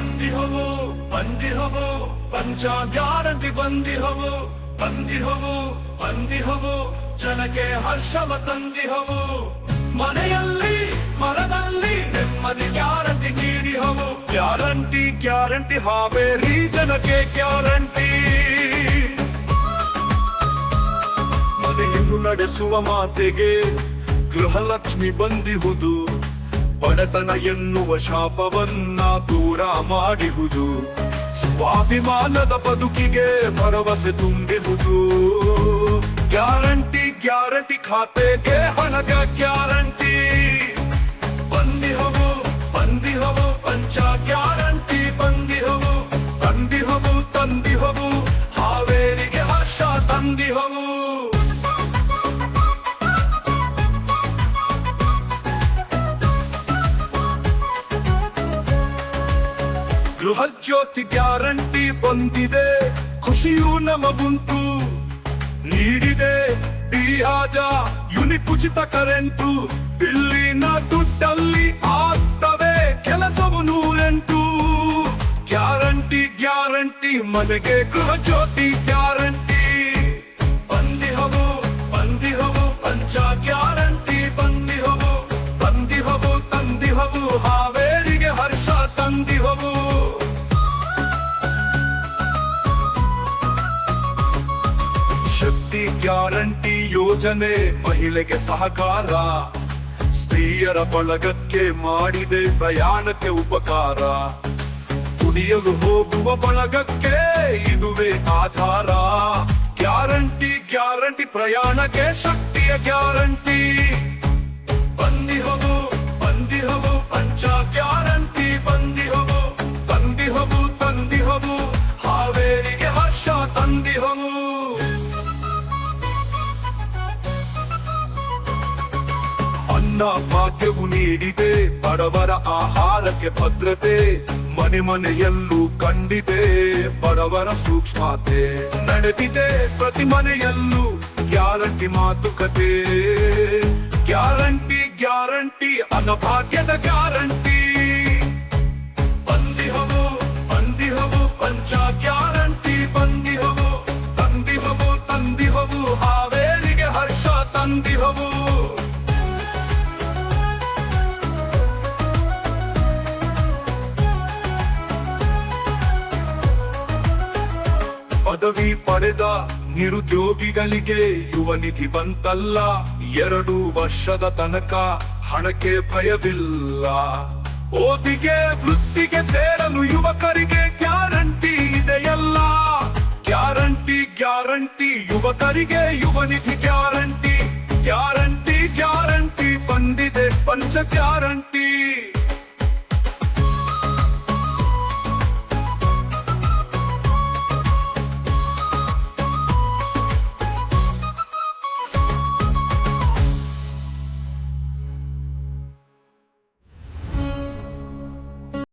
ಬಂದಿ ಹೋಗು ಬಂದಿ ಹೋಗು ಪಂಚ ಗ್ಯಾರಂಟಿ ಬಂದಿ ಹೋಗು ಬಂದಿ ಹೋಗು ಬಂದಿ ಹೋಗು ಜನಕ್ಕೆ ಹರ್ಷವ ತಂದಿ ಹೋಗು ಮನೆಯಲ್ಲಿ ಮರದಲ್ಲಿ ನೆಮ್ಮದಿ ಗ್ಯಾರಂಟಿ ನೀಡಿ ಹೋಗು ಗ್ಯಾರಂಟಿ ಗ್ಯಾರಂಟಿ, ಹಾವೇರಿ ಜನಕ್ಕೆ ಗ್ಯಾರಂಟಿ. ಮನೆಯನ್ನು ನಡೆಸುವ ಮಾತೆಗೆ ಗೃಹಲಕ್ಷ್ಮಿ ಬಂದಿಹುದು. ಬಡತನ ಎನ್ನುವ ಶಾಪವನ್ನ ದೂರ ಮಾಡಿಹುದು. ಸ್ವಾಭಿಮಾನದ ಬದುಕಿಗೆ ಭರವಸೆ ತುಂಬಿಹುದು. ಗ್ಯಾರಂಟಿ ಗ್ಯಾರಂಟಿ ಖಾತೆಗೆ ಹಣದ ಗೃಹ ಜ್ಯೋತಿ ಗ್ಯಾರಂಟಿ ಬಂದಿದೆ, ಖುಷಿಯೂ ನಮಗುಂಟು. ನೀಡಿದೆ ಡಿಹಾಜ ಉಚಿತ ಕರೆಂಟು. ಇಲ್ಲಿನ ದುಡ್ಡಲ್ಲಿ ಆಗ್ತವೆ ಕೆಲಸವು ನೂರೆಂಟು. ಗ್ಯಾರಂಟಿ ಗ್ಯಾರಂಟಿ ಮನೆಗೆ ಗೃಹ ಜ್ಯೋತಿ ಗ್ಯಾರಂಟಿ ಯೋಜನೆ ಮಹಿಳೆಗೆ ಸಹಕಾರ. ಸ್ತ್ರೀಯರ ಬಳಗಕ್ಕೆ ಮಾಡಿದೆ ಪ್ರಯಾಣಕ್ಕೆ ಉಪಕಾರ. ಕುಡಿಯಲು ಹೋಗುವ ಬಳಗಕ್ಕೆ ಇದುವೇ ಆಧಾರ. ಗ್ಯಾರಂಟಿ ಗ್ಯಾರಂಟಿ ಪ್ರಯಾಣಕ್ಕೆ ಶಕ್ತಿಯ ಗ್ಯಾರಂಟಿ. ಬಂದಿಹವು ಬಂದಿಹವು ಬಂದಿ ಅನ್ನ ಭಾಗ್ಯವು ನೀಡಿದೆ. ಬಡವರ ಆಹಾರಕ್ಕೆ ಭದ್ರತೆ ಮನೆ ಮನೆಯಲ್ಲೂ ಕಂಡಿದೆ. ಬಡವರ ಸೂಕ್ಷ್ಮತೆ ನಡೆದಿದೆ. ಪ್ರತಿ ಮನೆಯಲ್ಲೂ ಗ್ಯಾರಂಟಿ ಮಾತುಕತೆ. ಗ್ಯಾರಂಟಿ ಗ್ಯಾರಂಟಿ ಅನ್ನಭಾಗ್ಯದ ಗ್ಯಾರಂಟಿ. ಬಂದಿಹವು ಬಂದಿಹವು, ಪಂಚ ಗ್ಯಾರಂಟಿ. ಬಂದಿಹವು, ತಂದಿಹವು ತಂದಿಹವು, ಹಾವೇರಿಗೆ ಹರ್ಷ ತಂದಿ ಪದವಿ ಪಡೆದ ನಿರುದ್ಯೋಗಿಗಳಿಗೆ ಯುವ ನಿಧಿ ಬಂತಲ್ಲ. ಎರಡು ವರ್ಷದ ತನಕ ಹಣಕ್ಕೆ ಭಯವಿಲ್ಲ. ಓದಿಗೆ, ವೃತ್ತಿಗೆ ಸೇರಲು ಯುವಕರಿಗೆ ಗ್ಯಾರಂಟಿ ಇದೆಯಲ್ಲ. ಗ್ಯಾರಂಟಿ ಗ್ಯಾರಂಟಿ, ಯುವಕರಿಗೆ ಯುವ ನಿಧಿ ಗ್ಯಾರಂಟಿ. ಗ್ಯಾರಂಟಿ ಗ್ಯಾರಂಟಿ ಬಂದಿದೆ, ಪಂಚ ಗ್ಯಾರಂಟಿ.